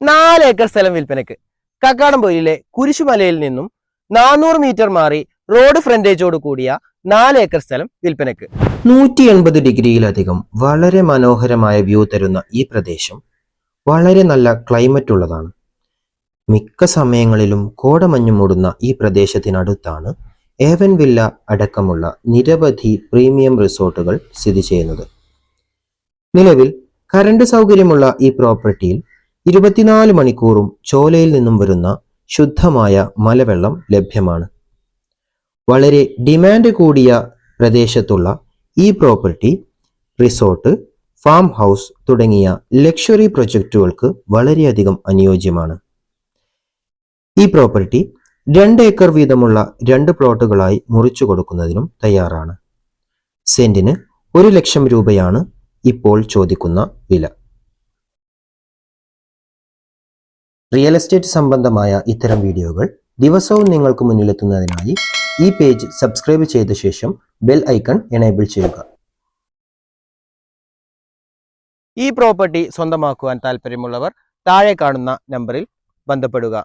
നാല് ഏക്കർ സ്ഥലം വിൽപ്പനക്ക് കക്കാടംപൊയിലെ കുരിശുമലയിൽ നിന്നും നാനൂറ് മീറ്റർ മാറി റോഡ് ഫ്രണ്ടേജോട് കൂടിയ നാല് ഏക്കർ സ്ഥലം വിൽപ്പനക്ക് നൂറ്റി എൺപത് ഡിഗ്രിയിലധികം വളരെ മനോഹരമായ വ്യൂ തരുന്ന ഈ പ്രദേശം വളരെ നല്ല ക്ലൈമറ്റ് ഉള്ളതാണ്. മിക്ക സമയങ്ങളിലും കോടമഞ്ഞു മൂടുന്ന ഈ പ്രദേശത്തിനടുത്താണ് ഏവൻ വില്ല അടക്കമുള്ള നിരവധി പ്രീമിയം റിസോർട്ടുകൾ സ്ഥിതി ചെയ്യുന്നത്. നിലവിൽ കറണ്ട് സൗകര്യമുള്ള ഈ പ്രോപ്പർട്ടിയിൽ ഇരുപത്തിനാല് മണിക്കൂറും ചോലയിൽ നിന്നും വരുന്ന ശുദ്ധമായ മലവെള്ളം ലഭ്യമാണ്. വളരെ ഡിമാൻഡ് കൂടിയ പ്രദേശത്തുള്ള ഈ പ്രോപ്പർട്ടി റിസോർട്ട് ഫാം ഹൗസ് തുടങ്ങിയ ലക്ഷറി പ്രൊജക്റ്റുകൾക്ക് വളരെയധികം അനുയോജ്യമാണ്. ഈ പ്രോപ്പർട്ടി രണ്ട് ഏക്കർ വീതമുള്ള രണ്ട് പ്ലോട്ടുകളായി മുറിച്ചു കൊടുക്കുന്നതിനും തയ്യാറാണ്. സെന്റിന് ഒരു ലക്ഷം രൂപയാണ് ഇപ്പോൾ ചോദിക്കുന്ന വില. റിയൽ എസ്റ്റേറ്റ് സംബന്ധമായ ഇത്തരം വീഡിയോകൾ ദിവസവും നിങ്ങൾക്ക് മുന്നിലെത്തുന്നതിനായി ഈ പേജ് സബ്സ്ക്രൈബ് ചെയ്ത ശേഷം ബെൽ ഐക്കൺ എനേബിൾ ചെയ്യുക. ഈ പ്രോപ്പർട്ടി സ്വന്തമാക്കുവാൻ താല്പര്യമുള്ളവർ താഴെ കാണുന്ന നമ്പറിൽ ബന്ധപ്പെടുക.